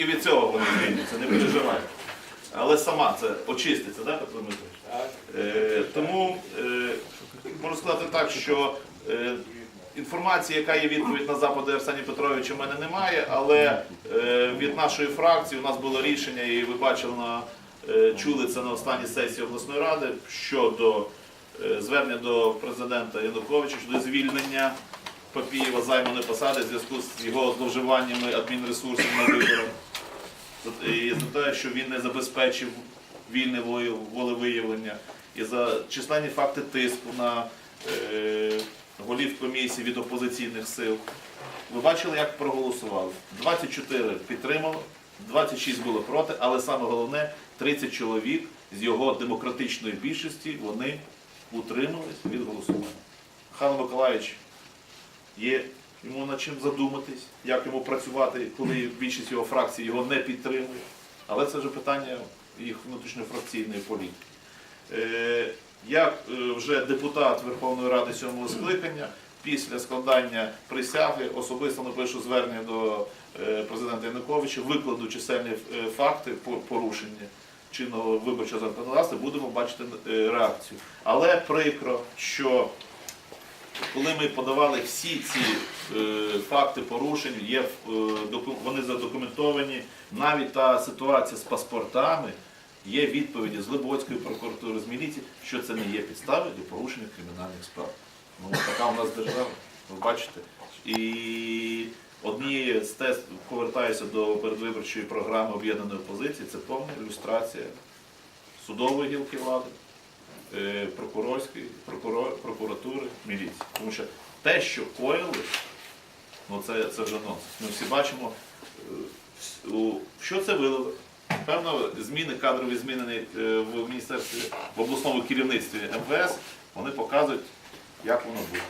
І від цього вони звільняться, не переживайте. Але сама це очиститься, так, Петро? Е, тому е, можу сказати так, що е, інформації, яка є відповідь на запити Арсенія Петровича, в мене немає, але е, від нашої фракції у нас було рішення, і ви бачили на е, чули це на останній сесії обласної ради щодо е, звернення до президента Януковича щодо звільнення Папієва займаної посади в зв'язку з його зловживаннями адмінресурсів на виборах. За- І за те, що він не забезпечив вільне волевиявлення, і за численні факти тиску на е, голів комісії від опозиційних сил. Ви бачили, як проголосували. 24 підтримало, 26 було проти, але саме головне 30 чоловік з його демократичної більшості вони утримались від голосування. Михайло Миколаївич є йому над чим задуматись, як йому працювати, коли більшість його фракції його не підтримує. Але це вже питання їх внутрішньофракційної політики. Е, Як е, вже депутат Верховної Ради сьомого скликання, після складання присяги особисто напишу звернення до е, президента Януковича, викладу чисельні факти порушення чинного виборчого законодавства, будемо бачити реакцію. Але прикро, що коли ми подавали всі ці е, факти порушень, є, е, вони задокументовані, навіть та ситуація з паспортами, є відповіді з Либоцької прокуратури, з міліції, що це не є підстави для порушення кримінальних справ. Ну, така у нас держава, ви бачите. І однією з тест, повертаюся до передвиборчої програми об'єднаної опозиції, це повна ілюстрація судової гілки влади, прокурорської, прокурор, прокуратури, міліції. Тому що те, що коїли, ну це, це вже нонсенс. Ми всі бачимо, е, що це вилило. Певно, зміни, кадрові зміни е, в міністерстві, в обласному керівництві МВС, вони показують, як воно буде.